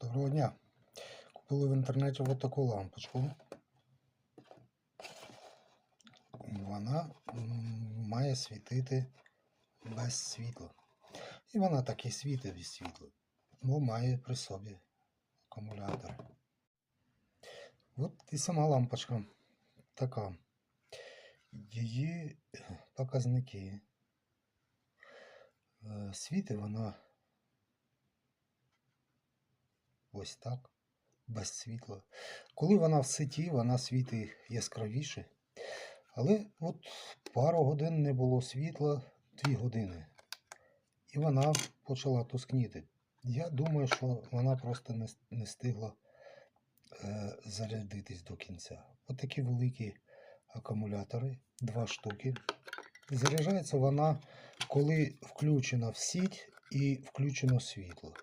Доброго дня. Купили в інтернеті ось таку лампочку. Вона має світити без світла. І вона так і світить без світла, бо має при собі акумулятор. От і сама лампочка така. Її показники. Е, Світить вона ось так, без світла. Коли вона в сеті, вона світить яскравіше. Але от пару годин не було світла, дві години. І вона почала тускніти. Я думаю, що вона просто не, не встигла е, зарядитись до кінця. От такі великі акумулятори, два штуки. Заряджається вона, коли включена в сіть і включено світло.